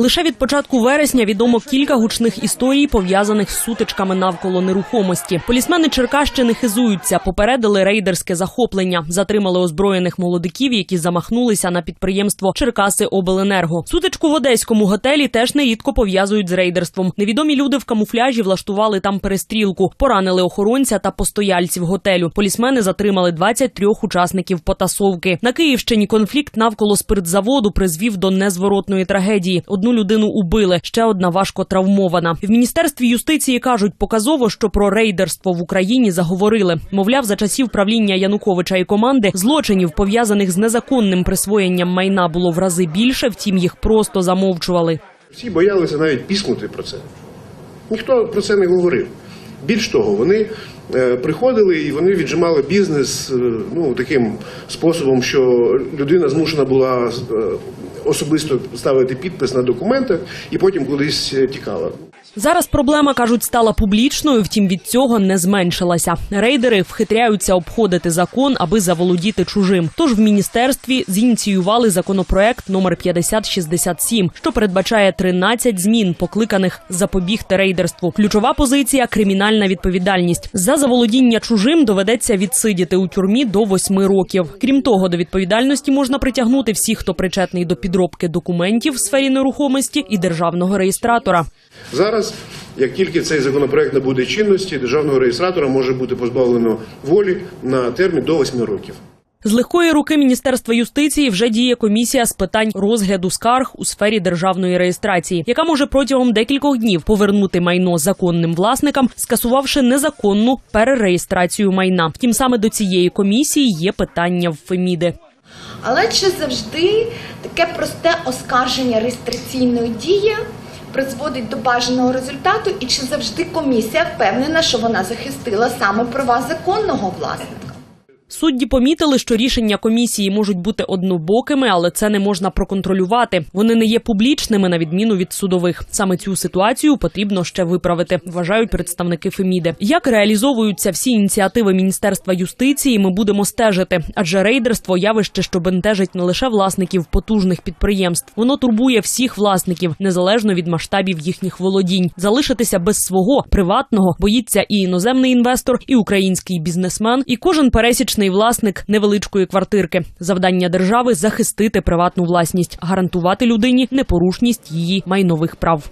Лише від початку вересня відомо кілька гучних історій, пов'язаних з сутичками навколо нерухомості. Полісмени Черкащини хизуються, попередили рейдерське захоплення, затримали озброєних молодиків, які замахнулися на підприємство Черкаси Обленерго. Сутичку в одеському готелі теж нерідко пов'язують з рейдерством. Невідомі люди в камуфляжі влаштували там перестрілку, поранили охоронця та постояльців готелю. Полісмени затримали 23 учасників потасовки. На Київщині конфлікт навколо спиртзаводу призвів до незворотної трагедії. Одну людину убили, ще одна важко травмована. В міністерстві юстиції кажуть, показово, що про рейдерство в Україні заговорили. Мовляв, за часів правління Януковича і команди злочинів пов'язаних з незаконним присвоєнням майна було в рази більше, втім їх просто замовчували. Всі боялися навіть піснути про це. Ніхто про це не говорив. Більш того, вони е, приходили і вони віджимали бізнес е, ну, таким способом, що людина змушена була е, особисто ставити підпис на документах і потім кудись е, тікала. Зараз проблема кажуть стала публічною, втім від цього не зменшилася. Рейдери вхитряються обходити закон, аби заволодіти чужим. Тож в міністерстві зініціювали законопроект номер 5067, що передбачає 13 змін, покликаних запобігти рейдерству. Ключова позиція кримінальна відповідальність. За заволодіння чужим доведеться відсидіти у тюрмі до 8 років. Крім того, до відповідальності можна притягнути всіх, хто причетний до підробки документів в сфері нерухомості і державного реєстратора. Зараз, як тільки цей законопроект набуде чинності, державного реєстратора може бути позбавлено волі на термін до 8 років. З легкої руки Міністерства юстиції вже діє комісія з питань розгляду скарг у сфері державної реєстрації, яка може протягом декількох днів повернути майно законним власникам, скасувавши незаконну перереєстрацію майна. Втім, саме до цієї комісії є питання в Феміди. Але чи завжди таке просте оскарження реєстраційної дії призводить до бажаного результату, і чи завжди комісія впевнена, що вона захистила саме права законного власника? Судді помітили, що рішення комісії можуть бути однобокими, але це не можна проконтролювати. Вони не є публічними на відміну від судових. Саме цю ситуацію потрібно ще виправити, вважають представники Феміди. Як реалізовуються всі ініціативи Міністерства юстиції, ми будемо стежити, адже рейдерство явище, що бентежить не лише власників потужних підприємств, воно турбує всіх власників незалежно від масштабів їхніх володінь. Залишитися без свого приватного боїться і іноземний інвестор, і український бізнесмен, і кожен пересічний власник невеличкої квартирки. Завдання держави захистити приватну власність, гарантувати людині непорушність її майнових прав.